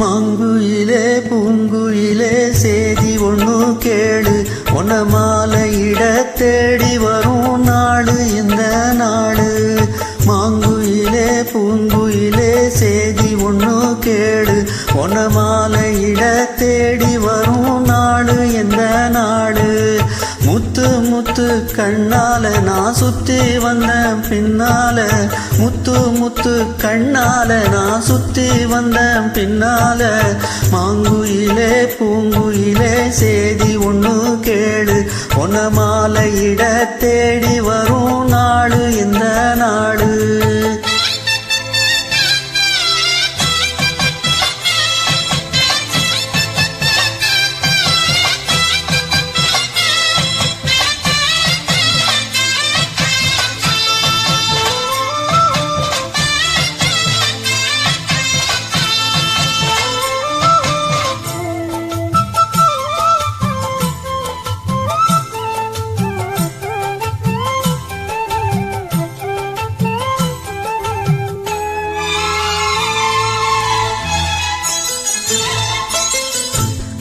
மாங்குயிலே பூங்குயிலே சேதி ஒன்று கேளு. உன மாலையிட தேடி வரும் நாடு இந்த நாடு மாங்குயிலே பூங்குயிலே சேதி ஒன்று கேளு. உன மாலையிட தேடி வரும் நாடு இந்த நாடு முத்து முத்து கண்ணால நான் சுத்தி வந்தேன் பின்னால. முத்து முத்து கண்ணால நான் சுத்தி வந்தேன் பின்னால. மாங்குயிலே பூங்குயிலே சேதி ஒன்று கேளு. உன்ன மாலையிட தேடி வரும் நாடு இந்த நாடு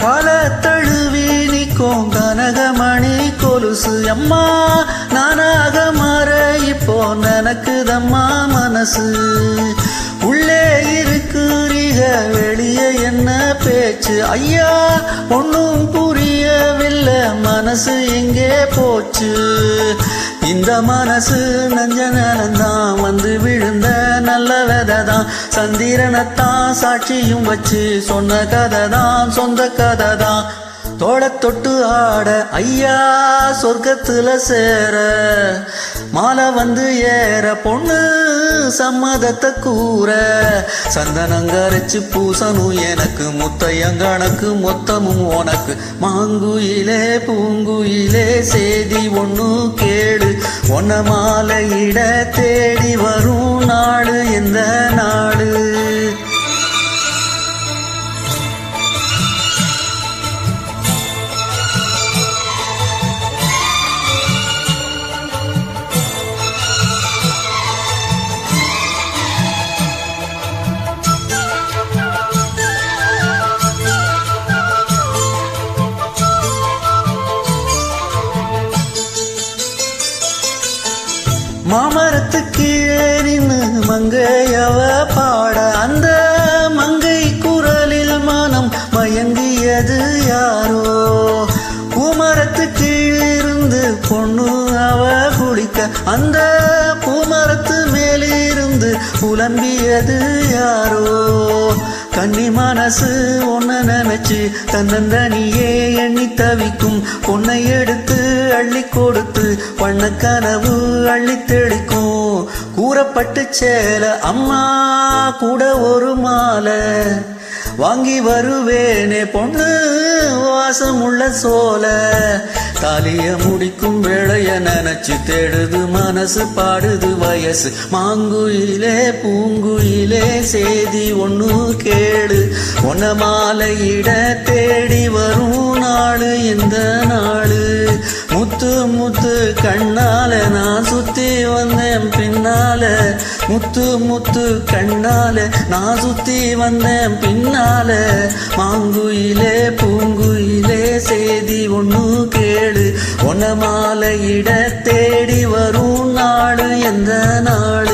பல தழுவி நிற்கும் கனகமணி கொலுசு அம்மா. நானாக மாற இப்போ நனக்குதம்மா மனசு. உள்ளே இருக்குறீக வெளியே என்ன பேச்சு? ஐயா ஒன்றும் புரியவில்லை மனசு எங்கே போச்சு? இந்த மனசு நஞ்சனந்தான் வந்து விழுந்த நல்ல விதை தான் சந்திரனைத்தான் சாட்சியும் வச்சு சொன்ன கதை தான் சொந்த கதை தான் தோட தொட்டு ஆட ஐயா சொர்க்கத்துல சேர. மாலை வந்து ஏற பொண்ணு சம்மதத்தை கூற. சந்தனங்கரைச்சு பூசணும் எனக்கு முத்தையங்கணக்கு மொத்தமும் உனக்கு. மாங்குயிலே பூங்குயிலே சேதி ஒன்னு கேடு ஒன்ன மாலையிட தேடி வர மாமரத்து கீழே நின்று மங்கையவ பாட அந்த மங்கை குரலில் மனம் மயங்கியது யாரோ? பூமரத்து கீழிருந்து பொண்ணு அவ குளிக்க அந்த பூமரத்து மேலிருந்து புலம்பியது யாரோ? கண்ணி மனசு ஒன்ன நினைச்சு தன்னந்தனியே எண்ணி தவிக்கும். பொன்னை எடுத்து அள்ளி கொடுத்து பண்ண கனவு அள்ளி தெளிக்கும். கூறப்பட்டு சேல அம்மா கூட ஒரு மாலை. வாங்கி வருவேனே பொண்ணு வாசமுள்ள சோல. தாலிய முடிக்கும் வேளைய நினைச்சு தேடுது மனசு பாடுது வயசு. மாங்குயிலே பூங்குயிலே செய்தி ஒண்ணு கேடு. ஒன்ன மாலையிட தேடி முத்து முத்து கண்ணால நான் சுத்தி வந்தேன் பின்னால. மாங்குயிலே பூங்குயிலே செய்தி ஒண்ணு கேளு. உன்ன மாலையிட தேடி வரும் நாடு எந்த நாடு